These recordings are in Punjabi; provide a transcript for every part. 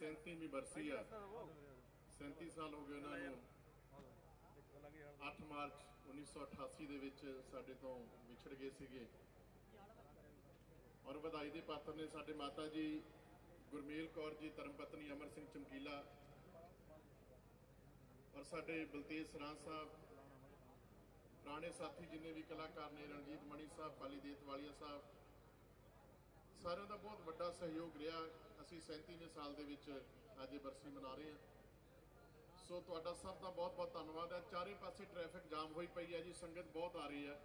37ਵੀਂ ਬਰਸੀ ਆ। 37 ਸਾਲ ਹੋ ਗਏ ਉਹਨਾਂ ਨੂੰ। 8 ਮਾਰਚ 1988 ਦੇ ਵਿੱਚ ਸਾਡੇ ਤੋਂ ਵਿਛੜ ਗਏ ਸੀਗੇ। ਔਰ ਵਧਾਈ ਦੇ ਪਾਤਰ ਨੇ ਸਾਡੇ ਮਾਤਾ ਜੀ ਗੁਰਮੇਲ ਕੌਰ ਜੀ ਧਰਮਪਤਨੀ ਅਮਰ ਸਿੰਘ ਚਮਕੀਲਾ ਔਰ ਸਾਡੇ ਬਲਤੇਜ ਸਰਾਂ ਸਾਹਿਬ, ਪੁਰਾਣੇ ਸਾਥੀ ਜਿੰਨੇ ਵੀ ਕਲਾਕਾਰ ਨੇ ਰਣਜੀਤ ਮਣੀ ਸਾਹਿਬ, ਪਾਲੀ ਦੇਤ ਵਾਲੀਆ ਸਾਹਿਬ ਸਾਰਿਆਂ ਦਾ ਬਹੁਤ ਵੱਡਾ ਸਹਿਯੋਗ ਰਿਹਾ। ਅਸੀਂ 37ਵੇਂ ਸਾਲ ਦੇ ਵਿੱਚ ਅੱਜ ਇਹ ਬਰਸੀ ਮਨਾ ਰਹੇ ਹਾਂ। ਸੋ ਤੁਹਾਡਾ ਸਭ ਦਾ ਬਹੁਤ ਬਹੁਤ ਧੰਨਵਾਦ ਹੈ। ਚਾਰੇ ਪਾਸੇ ਟ੍ਰੈਫਿਕ ਜਾਮ ਹੋਈ ਪਈ ਹੈ ਜੀ। ਸੰਗਤ ਬਹੁਤ ਆ ਰਹੀ ਹੈ।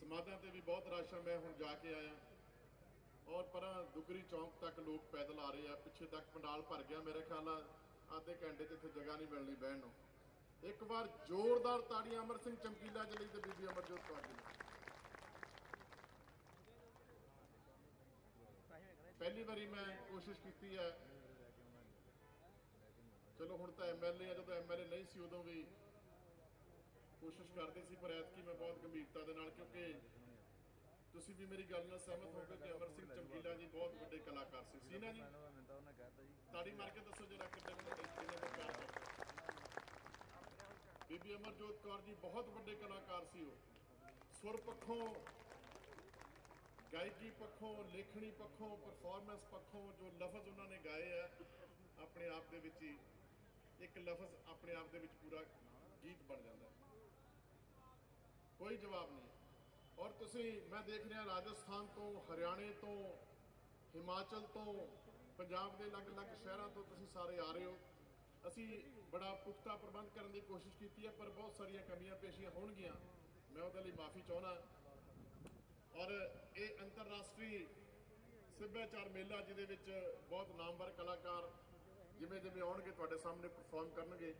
ਸਮਾਧਾਂ ਤੇ ਵੀ ਬਹੁਤ ਰਸ਼ ਹੈ। ਮੈਂ ਹੁਣ ਜਾ ਕੇ ਆਇਆ। ਔਰ ਪਰਾਂ ਦੁਗਰੀ ਚੌਂਕ ਤੱਕ ਲੋਕ ਪੈਦਲ ਆ ਰਹੇ ਆ। ਪਿੱਛੇ ਤੱਕ ਪੰਡਾਲ ਭਰ ਗਿਆ ਮੇਰੇ ਖਿਆਲ ਆ ਆਧੇ ਘੰਟੇ 'ਚ ਇੱਥੇ ਜਗ੍ਹਾ ਨਹੀਂ ਮਿਲਣੀ ਬਹਿਣ ਨੂੰ। ਇੱਕ ਵਾਰ ਜ਼ੋਰਦਾਰ ਤਾੜੀਆਂ ਅਮਰ ਸਿੰਘ ਚਮਕੀਲਾ ਜੀ ਲਈ ਤੇ ਬੀਬੀ ਅਮਰਜੋਤ ਕੌਰ ਜੀ ਲਈ ਪਹਿਲੀ ਵਾਰੀ ਮੈਂ ਕੋਸ਼ਿਸ਼ ਕੀਤੀ ਹੈ। ਚਲੋ ਹੁਣ ਤਾਂ ਐਮਐਲਏ ਆ, ਜਦੋਂ ਐਮਐਲਏ ਨਹੀਂ ਸੀ ਉਦੋਂ ਵੀ ਕੋਸ਼ਿਸ਼ ਕਰਦੇ ਸੀ, ਪਰ ਐਤਕੀ ਮੈਂ ਬਹੁਤ ਗੰਭੀਰਤਾ ਦੇ ਨਾਲ, ਕਿਉਂਕਿ ਤੁਸੀਂ ਵੀ ਮੇਰੀ ਗੱਲ ਨਾਲ ਸਹਿਮਤ ਹੋਗੇ ਕਿ ਅਮਰ ਸਿੰਘ ਚਮਕੀਲਾ ਜੀ ਬਹੁਤ ਵੱਡੇ ਕਲਾਕਾਰ ਸੀ। ਸੀ ਨਾ ਜੀ? ਤਾੜੀ ਮਾਰ ਕੇ ਦੱਸੋ ਜਰਾ ਕਿੰਨੇ ਵੱਡੇ ਕਿੰਨੇ ਦੇ ਬੀਬੀ ਅਮਰਜੋਤ ਕੌਰ ਜੀ ਬਹੁਤ ਵੱਡੇ ਕਲਾਕਾਰ ਸੀ ਉਹ। ਸੁਰ ਪੱਖੋਂ ਗਾਇਕੀ ਪੱਖੋਂ, ਲੇਖਣੀ ਪੱਖੋਂ ਪਰਫਾਰਮੈਂਸ ਪੱਖੋਂ ਜੋ ਲਫ਼ਜ਼ ਉਹਨਾਂ ਨੇ ਗਾਏ ਆ, ਆਪਣੇ ਆਪ ਦੇ ਵਿੱਚ ਹੀ ਇੱਕ ਲਫ਼ਜ਼ ਆਪਣੇ ਆਪ ਦੇ ਵਿੱਚ ਪੂਰਾ ਗੀਤ ਬਣ ਜਾਂਦਾ ਕੋਈ ਜਵਾਬ ਨਹੀਂ। ਔਰ ਤੁਸੀਂ, ਮੈਂ ਦੇਖ ਰਿਹਾ ਰਾਜਸਥਾਨ ਤੋਂ, ਹਰਿਆਣੇ ਤੋਂ, ਹਿਮਾਚਲ ਤੋਂ, ਪੰਜਾਬ ਦੇ ਅਲੱਗ-ਅਲੱਗ ਸ਼ਹਿਰਾਂ ਤੋਂ ਤੁਸੀਂ ਸਾਰੇ ਆ ਰਹੇ ਹੋ। ਅਸੀਂ ਬੜਾ ਪੁਖਤਾ ਪ੍ਰਬੰਧ ਕਰਨ ਦੀ ਕੋਸ਼ਿਸ਼ ਕੀਤੀ ਹੈ, ਪਰ ਬਹੁਤ ਸਾਰੀਆਂ ਕਮੀਆਂ ਪੇਸ਼ੀਆਂ ਹੋਣਗੀਆਂ। ਮੈਂ ਉਹਦੇ ਲਈ ਮਾਫੀ ਚਾਹੁੰਦਾ ਔਰ ਇਹ ਅੰਤਰਰਾਸ਼ਟਰੀ ਸੱਭਿਆਚਾਰ ਮੇਲਾ, ਜਿਹਦੇ ਵਿੱਚ ਬਹੁਤ ਨਾਮਵਰ ਕਲਾਕਾਰ ਜਿਵੇਂ ਜਿਵੇਂ ਆਉਣਗੇ, ਤੁਹਾਡੇ ਸਾਹਮਣੇ ਪਰਫਾਰਮ ਕਰਨਗੇ।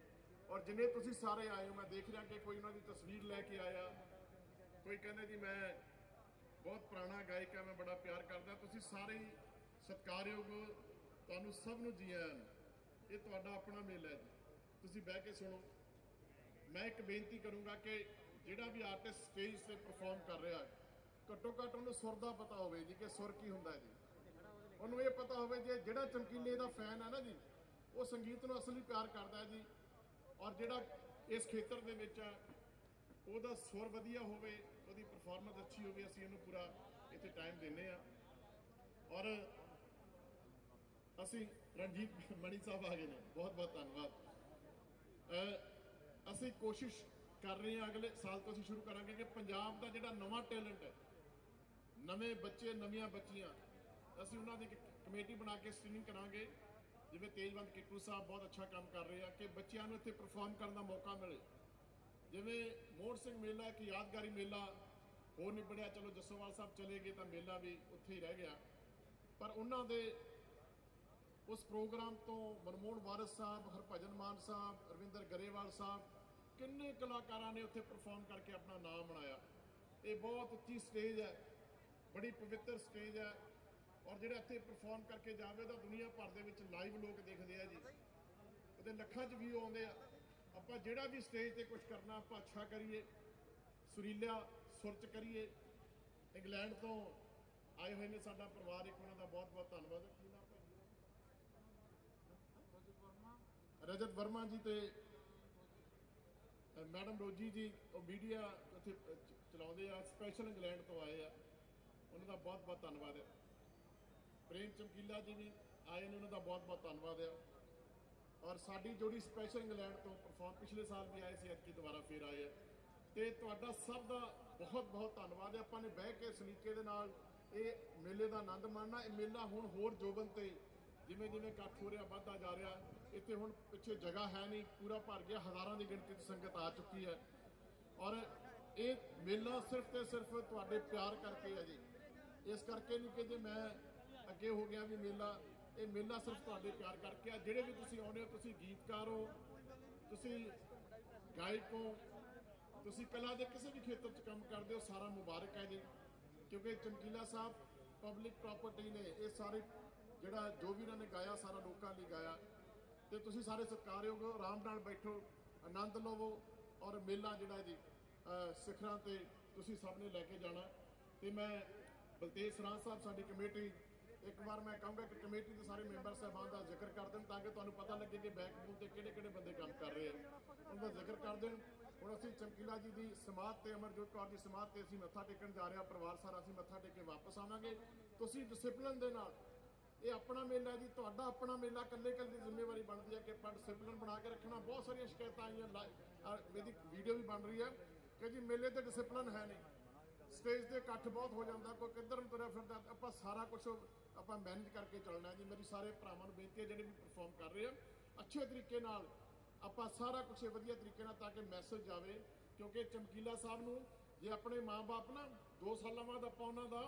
ਔਰ ਜਿੰਨੇ ਤੁਸੀਂ ਸਾਰੇ ਆਏ ਹੋ, ਮੈਂ ਦੇਖ ਰਿਹਾ ਕਿ ਕੋਈ ਉਹਨਾਂ ਦੀ ਤਸਵੀਰ ਲੈ ਕੇ ਆਇਆ। ਕੋਈ ਕਹਿੰਦਾ ਜੀ, ਮੈਂ ਬਹੁਤ ਪੁਰਾਣਾ ਗਾਇਕ ਹਾਂ, ਮੈਂ ਬੜਾ ਪਿਆਰ ਕਰਦਾ। ਤੁਸੀਂ ਸਾਰੇ ਹੀ ਸਤਿਕਾਰਯੋਗ ਤੁਹਾਨੂੰ ਸਭ ਨੂੰ ਜੀ ਆਇਆਂ ਇਹ ਤੁਹਾਡਾ ਆਪਣਾ ਮੇਲਾ ਹੈ ਤੁਸੀਂ ਬਹਿ ਕੇ ਸੁਣੋ। ਮੈਂ ਇੱਕ ਬੇਨਤੀ ਕਰੂੰਗਾ ਕਿ ਜਿਹੜਾ ਵੀ ਆਰਟਿਸਟ ਸਟੇਜ ਤੇ ਪਰਫਾਰਮ ਕਰ ਰਿਹਾ ਹੈ ਘੱਟੋ ਘੱਟ ਉਹਨੂੰ ਸੁਰ ਦਾ ਪਤਾ ਹੋਵੇ ਜੀ ਕਿ ਸੁਰ ਕੀ ਹੁੰਦਾ ਜੀ। ਉਹਨੂੰ ਇਹ ਪਤਾ ਹੋਵੇ ਜੇ ਜਿਹੜਾ ਚਮਕੀਲੇ ਦਾ ਫੈਨ ਹੈ ਨਾ ਜੀ, ਉਹ ਸੰਗੀਤ ਨੂੰ ਅਸਲੀ ਪਿਆਰ ਕਰਦਾ ਜੀ। ਔਰ ਜਿਹੜਾ ਇਸ ਖੇਤਰ ਦੇ ਵਿੱਚ ਹੈ ਉਹਦਾ ਸੁਰ ਵਧੀਆ ਹੋਵੇ, ਉਹਦੀ ਪਰਫਾਰਮੈਂਸ ਅੱਛੀ ਹੋਵੇ, ਅਸੀਂ ਇਹਨੂੰ ਪੂਰਾ ਇੱਥੇ ਟਾਈਮ ਦਿੰਨੇ ਆ ਔਰ ਅਸੀਂ ਰਣਜੀਤ ਮਣੀ ਸਾਹਿਬ ਆ ਗਏ ਨੇ, ਬਹੁਤ ਬਹੁਤ ਧੰਨਵਾਦ। ਅਸੀਂ ਕੋਸ਼ਿਸ਼ ਕਰ ਰਹੇ ਹਾਂ ਅਗਲੇ ਸਾਲ ਤੋਂ ਅਸੀਂ ਸ਼ੁਰੂ ਕਰਾਂਗੇ ਕਿ ਪੰਜਾਬ ਦਾ ਜਿਹੜਾ ਨਵਾਂ ਟੈਲੈਂਟ ਹੈ ਨਵੇਂ ਬੱਚੇ, ਨਵੀਆਂ ਬੱਚੀਆਂ। ਅਸੀਂ ਉਹਨਾਂ ਦੀ ਇੱਕ ਕਮੇਟੀ ਬਣਾ ਕੇ ਸਟ੍ਰੀਮਿੰਗ ਕਰਾਂਗੇ। ਜਿਵੇਂ ਤੇਜਵੰਤ ਕਿੱਟੂ ਸਾਹਿਬ ਬਹੁਤ ਅੱਛਾ ਕੰਮ ਕਰ ਰਹੇ ਆ, ਕਿ ਬੱਚਿਆਂ ਨੂੰ ਇੱਥੇ ਪਰਫਾਰਮ ਕਰਨ ਦਾ ਮੌਕਾ ਮਿਲੇ। ਜਿਵੇਂ ਮੋਹਨ ਸਿੰਘ ਮੇਲਾ, ਇੱਕ ਯਾਦਗਾਰੀ ਮੇਲਾ, ਹੋਰ ਨਹੀਂ ਬੜਿਆ ਚਲੋ ਜੱਸੋਵਾਲ ਸਾਹਿਬ ਚਲੇ ਗਏ ਤਾਂ ਮੇਲਾ ਵੀ ਉੱਥੇ ਹੀ ਰਹਿ ਗਿਆ। ਪਰ ਉਹਨਾਂ ਦੇ ਉਸ ਪ੍ਰੋਗਰਾਮ ਤੋਂ ਮਨਮੋਹਨ ਵਾਰਸ ਸਾਹਿਬ, ਹਰਭਜਨ ਮਾਨ ਸਾਹਿਬ, ਰਵਿੰਦਰ ਗਰੇਵਾਲ ਸਾਹਿਬ, ਕਿੰਨੇ ਕਲਾਕਾਰਾਂ ਨੇ ਉੱਥੇ ਪਰਫਾਰਮ ਕਰਕੇ ਆਪਣਾ ਨਾਮ ਬਣਾਇਆ। ਇਹ ਬਹੁਤ ਉੱਚੀ ਸਟੇਜ ਹੈ। ਬੜੀ ਪਵਿੱਤਰ ਸਟੇਜ ਹੈ ਔਰ ਜਿਹੜਾ ਇੱਥੇ ਪਰਫਾਰਮ ਕਰਕੇ ਜਾਵੇ ਤਾਂ ਦੁਨੀਆ ਭਰ ਦੇ ਵਿੱਚ ਲਾਈਵ ਲੋਕ ਦੇਖਦੇ ਆ ਜੀ। ਉਹਦੇ ਲੱਖਾਂ 'ਚ ਵਿਊ ਆਉਂਦੇ ਆ। ਆਪਾਂ ਜਿਹੜਾ ਵੀ ਸਟੇਜ ਤੇ ਕੁਝ ਕਰਨਾ ਆਪਾਂ ਅੱਛਾ ਕਰੀਏ। ਸੁਰੀਲਾ ਸੁਰ 'ਚ ਕਰੀਏ। ਇੰਗਲੈਂਡ ਤੋਂ ਆਏ ਹੋਏ ਨੇ ਸਾਡਾ ਪਰਿਵਾਰ ਇੱਕ ਉਹਨਾਂ ਦਾ ਬਹੁਤ ਬਹੁਤ ਧੰਨਵਾਦ। ਕੀ ਨਾਮ ਭਾਈ ਰਜਤ ਵਰਮਾ। ਜੀ ਤੇ ਮੈਡਮ ਰੋਜੀ ਜੀ ਉਹ ਮੀਡੀਆ ਉੱਥੇ ਚਲਾਉਂਦੇ ਆ। ਸਪੈਸ਼ਲ ਇੰਗਲੈਂਡ ਤੋਂ ਆਏ ਆ। ਉਹਨਾਂ ਦਾ ਬਹੁਤ ਬਹੁਤ ਧੰਨਵਾਦ ਹੈ। ਪ੍ਰੇਮ ਚਮਕੀਲਾ ਜੀ ਵੀ ਆਏ ਨੇ, ਉਹਨਾਂ ਦਾ ਬਹੁਤ ਬਹੁਤ ਧੰਨਵਾਦ ਹੈ। ਔਰ ਸਾਡੀ ਜੋੜੀ ਸਪੈਸ਼ਲ ਇੰਗਲੈਂਡ ਤੋਂ ਪਰਫਾਰਮ ਪਿਛਲੇ ਸਾਲ ਵੀ ਆਏ ਸੀ, ਅੱਜ ਐਤਕੀ ਦੁਬਾਰਾ ਫੇਰ ਆਏ ਆ ਤੇ ਤੁਹਾਡਾ ਸਭ ਦਾ ਬਹੁਤ ਬਹੁਤ ਧੰਨਵਾਦ ਹੈ। ਆਪਾਂ ਨੇ ਬਹਿ ਕੇ ਸਲੀਕੇ ਦੇ ਨਾਲ ਇਹ ਮੇਲੇ ਦਾ ਆਨੰਦ ਮਾਣਨਾ, ਇਹ ਮੇਲਾ ਹੁਣ ਹੋਰ ਜੋਬਨ ਤੇ ਜਿਵੇਂ ਜਿਵੇਂ ਇਕੱਠ ਹੋ ਰਿਹਾ, ਵੱਧਦਾ ਜਾ ਰਿਹਾ, ਇੱਥੇ ਹੁਣ ਪਿੱਛੇ ਜਗ੍ਹਾ ਹੈ ਨਹੀਂ, ਪੂਰਾ ਭਰ ਗਿਆ, ਹਜ਼ਾਰਾਂ ਦੀ ਗਿਣਤੀ 'ਚ ਸੰਗਤ ਆ ਚੁੱਕੀ ਹੈ। ਔਰ ਇਹ ਮੇਲਾ ਸਿਰਫ ਤੇ ਸਿਰਫ ਤੁਹਾਡੇ ਪਿਆਰ ਕਰਕੇ ਹੈ ਜੀ। ਇਸ ਕਰਕੇ ਨਹੀਂ ਕਿ ਜੇ ਮੈਂ ਅੱਗੇ ਹੋ ਗਿਆ ਵੀ ਮੇਲਾ, ਇਹ ਮੇਲਾ ਸਿਰਫ ਤੁਹਾਡੇ ਪਿਆਰ ਕਰਕੇ ਆ। ਜਿਹੜੇ ਵੀ ਤੁਸੀਂ ਆਉਂਦੇ ਹੋ, ਤੁਸੀਂ ਗੀਤਕਾਰ ਹੋ, ਤੁਸੀਂ ਗਾਇਕ ਹੋ, ਤੁਸੀਂ ਕਲਾ ਦੇ ਕਿਸੇ ਵੀ ਖੇਤਰ 'ਚ ਕੰਮ ਕਰਦੇ ਹੋ, ਸਾਰਾ ਮੁਬਾਰਕ ਹੈ ਜੀ। ਕਿਉਂਕਿ ਚਮਕੀਲਾ ਸਾਹਿਬ ਪਬਲਿਕ ਪ੍ਰਾਪਰਟੀ ਨੇ, ਇਹ ਸਾਰੇ ਜਿਹੜਾ ਜੋ ਵੀ ਉਹਨਾਂ ਨੇ ਗਾਇਆ, ਸਾਰਾ ਲੋਕਾਂ ਲਈ ਗਾਇਆ। ਤੇ ਤੁਸੀਂ ਸਾਰੇ ਸਤਿਕਾਰਯੋਗ ਹੋ, ਆਰਾਮ ਨਾਲ ਬੈਠੋ, ਆਨੰਦ ਲਵੋ ਔਰ ਮੇਲਾ ਜਿਹੜਾ ਜੀ ਸਿਖਰਾਂ ਤੇ ਤੁਸੀਂ ਸਭ ਨੇ ਲੈ ਕੇ ਜਾਣਾ। ਤੇ ਮੈਂ ਬਲਤੇਜ ਸਰਾਂ ਸਾਹਿਬ, ਸਾਡੀ ਕਮੇਟੀ, ਇੱਕ ਵਾਰ ਮੈਂ ਕਹਾਂਗਾ ਕਿ ਕਮੇਟੀ ਦੇ ਸਾਰੇ ਮੈਂਬਰ ਸਾਹਿਬਾਨ ਦਾ ਜ਼ਿਕਰ ਕਰ ਦੇਣ ਤਾਂ ਕਿ ਤੁਹਾਨੂੰ ਪਤਾ ਲੱਗੇ ਕਿ ਬੈਕਬੋਨ ਤੇ ਕਿਹੜੇ ਕਿਹੜੇ ਬੰਦੇ ਕੰਮ ਕਰ ਰਹੇ ਆ। ਉਹਨਾਂ ਦਾ ਜ਼ਿਕਰ ਕਰ ਦੇਣ। ਹੁਣ ਅਸੀਂ ਚਮਕੀਲਾ ਜੀ ਦੀ ਸਮਾਧ ਤੇ, ਅਮਰਜੋਤ ਕੌਰ ਦੀ ਸਮਾਧ ਤੇ ਅਸੀਂ ਮੱਥਾ ਟੇਕਣ ਜਾ ਰਹੇ ਹਾਂ। ਪਰਿਵਾਰ ਸਾਰਾ ਅਸੀਂ ਮੱਥਾ ਟੇਕ ਕੇ ਵਾਪਸ ਆਵਾਂਗੇ। ਤੁਸੀਂ ਡਿਸਪਲਿਨ ਦੇ ਨਾਲ, ਇਹ ਆਪਣਾ ਮੇਲਾ ਜੀ, ਤੁਹਾਡਾ ਆਪਣਾ ਮੇਲਾ ਇਕੱਲੇ ਇਕੱਲੇ ਦੀ ਜ਼ਿੰਮੇਵਾਰੀ ਬਣਦੀ ਹੈ ਕਿ ਆਪਾਂ ਡਿਸਪਲਿਨ ਬਣਾ ਕੇ ਰੱਖਣਾ। ਬਹੁਤ ਸਾਰੀਆਂ ਸ਼ਿਕਾਇਤਾਂ ਆਈਆਂ, ਲਾ- ਇਹਦੀ ਵੀਡੀਓ ਵੀ ਬਣ ਰਹੀ ਹੈ ਕਿ ਜੀ ਮੇਲੇ ਤੇ ਡਿਸਪਲਿਨ ਹੈ ਨਹੀਂ। ਸਟੇਜ ਤੇ ਇਕੱਠ ਬਹੁਤ ਹੋ ਜਾਂਦਾ, ਕੋਈ ਕਿੱਧਰ ਨੂੰ ਤੁਰਿਆ ਫਿਰਦਾ ਆਪਾਂ ਸਾਰਾ ਕੁਝ ਆਪਾਂ ਮੈਨੇਜ ਕਰਕੇ ਚੱਲਣਾ ਜੀ, ਮੇਰੀ ਸਾਰੇ ਭਰਾਵਾਂ ਨੂੰ ਬੇਨਤੀ ਹੈ, ਜਿਹੜੇ ਵੀ ਪਰਫਾਰਮ ਕਰ ਰਹੇ ਆ ਅੱਛੇ ਤਰੀਕੇ ਨਾਲ ਆਪਾਂ ਸਾਰਾ ਕੁਝ ਵਧੀਆ ਤਰੀਕੇ ਨਾਲ ਤਾਂ ਕਿ ਮੈਸੇਜ ਜਾਵੇ ਕਿਉਂਕਿ ਚਮਕੀਲਾ ਸਾਹਿਬ ਨੂੰ ਜੇ ਆਪਣੇ ਮਾਪੇ ਨਾ 2 ਸਾਲਾਂ ਬਾਅਦ ਆਪਾਂ ਉਹਨਾਂ ਦਾ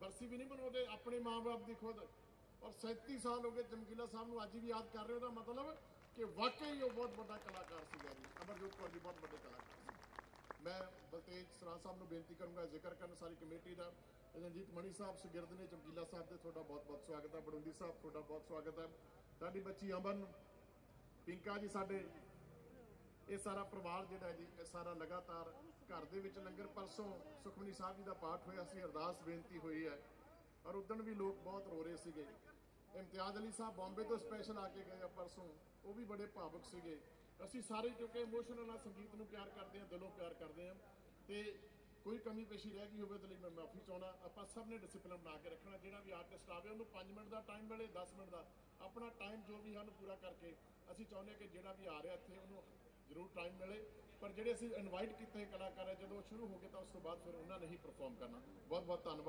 ਬਰਸੀ ਵੀ ਨਹੀਂ ਮਨਾਉਂਦੇ, ਆਪਣੇ ਮਾਪੇ ਦੀ ਖੁਦ। ਔਰ 37 ਸਾਲ ਹੋ ਗਏ ਚਮਕੀਲਾ ਸਾਹਿਬ ਨੂੰ ਅੱਜ ਵੀ ਯਾਦ ਕਰ ਰਹੇ ਹੋ, ਉਹਦਾ ਮਤਲਬ ਕਿ ਵਾਕਈ ਉਹ ਬਹੁਤ ਵੱਡਾ ਕਲਾਕਾਰ ਸੀਗਾ ਜੀ, ਅਮਰਜੋਤ ਕੌਰ ਜੀ, ਬਹੁਤ ਵੱਡੇ ਕਲਾਕਾਰ ਸੀ। ਮੈਂ ਬਲਤੇਜ ਸਰਾਂ ਸਾਹਿਬ ਨੂੰ ਬੇਨਤੀ ਕਰੂੰਗਾ, ਜ਼ਿਕਰ ਕਰਨ ਸਾਰੀ ਕਮੇਟੀ ਦਾ, ਰਣਜੀਤ ਮਣੀ ਸਾਹਿਬ ਸੁਗਿਰਦ ਨੇ, ਚਮਕੀਲਾ ਸਾਹਿਬ ਦੇ ਤੁਹਾਡਾ ਬਹੁਤ ਬਹੁਤ ਸਵਾਗਤ ਹੈ, ਬੜੁੰਦੀ ਸਾਹਿਬ ਤੁਹਾਡਾ ਬਹੁਤ ਸਵਾਗਤ ਹੈ। ਸਾਡੀ ਬੱਚੀ ਅਮਨ, ਪਿੰਕਾ ਜੀ ਸਾਡੇ, ਇਹ ਸਾਰਾ ਪਰਿਵਾਰ ਜਿਹੜਾ ਜੀ, ਇਹ ਸਾਰਾ ਲਗਾਤਾਰ ਘਰ ਦੇ ਵਿੱਚ ਲੰਗਰ, ਪਰਸੋਂ ਸੁਖਮਨੀ ਸਾਹਿਬ ਜੀ ਦਾ ਪਾਠ ਹੋਇਆ ਸੀ, ਅਰਦਾਸ ਬੇਨਤੀ ਹੋਈ ਹੈ। ਔਰ ਉਦੋਂ ਵੀ ਲੋਕ ਬਹੁਤ ਰੋ ਰਹੇ ਸੀਗੇ। ਇਮਤਿਆਜ਼ ਅਲੀ ਸਾਹਿਬ ਬੰਬੇ ਤੋਂ ਸਪੈਸ਼ਲ ਆ ਕੇ ਗਏ ਆ ਪਰਸੋਂ, ਉਹ ਵੀ ਬੜੇ ਭਾਵੁਕ ਸੀਗੇ। ਅਸੀਂ ਸਾਰੇ ਕਿਉਂਕਿ ਇਮੋਸ਼ਨਲ ਨਾਲ ਸੰਗੀਤ ਨੂੰ ਪਿਆਰ ਕਰਦੇ ਹਾਂ, ਦਿਲੋਂ ਪਿਆਰ ਕਰਦੇ ਹਾਂ ਤੇ ਕੋਈ ਕਮੀ ਪੇਸ਼ੀ ਰਹਿ ਗਈ ਹੋਵੇ ਤਾਂ ਲਈ ਮੈਂ ਮਾਫੀ ਚਾਹੁੰਦਾ। ਆਪਾਂ ਸਭ ਨੇ ਡਿਸਪਲਿਨ ਬਣਾ ਕੇ ਰੱਖਣਾ, ਜਿਹੜਾ ਵੀ ਆਰਟਿਸਟ ਆਵੇ ਉਹਨੂੰ 5 ਮਿੰਟ ਦਾ ਟਾਈਮ ਮਿਲੇ 10 ਮਿੰਟ ਦਾ। ਆਪਣਾ ਟਾਈਮ ਜੋ ਵੀ ਹਨ ਪੂਰਾ ਕਰਕੇ ਅਸੀਂ ਚਾਹੁੰਦੇ ਹਾਂ ਕਿ ਜਿਹੜਾ ਵੀ ਆ ਰਿਹਾ ਇੱਥੇ ਉਹਨੂੰ ਜ਼ਰੂਰ ਟਾਈਮ ਮਿਲੇ। ਪਰ ਜਿਹੜੇ ਅਸੀਂ ਇਨਵਾਈਟ ਕੀਤੇ ਕਲਾਕਾਰ ਹੈ, ਜਦੋਂ ਸ਼ੁਰੂ ਹੋ ਗਏ ਤਾਂ ਉਸ ਤੋਂ ਬਾਅਦ ਫਿਰ ਉਹਨਾਂ ਨੇ ਹੀ ਪਰਫਾਰਮ ਕਰਨਾ। ਬਹੁਤ ਬਹੁਤ ਧੰਨਵਾਦ।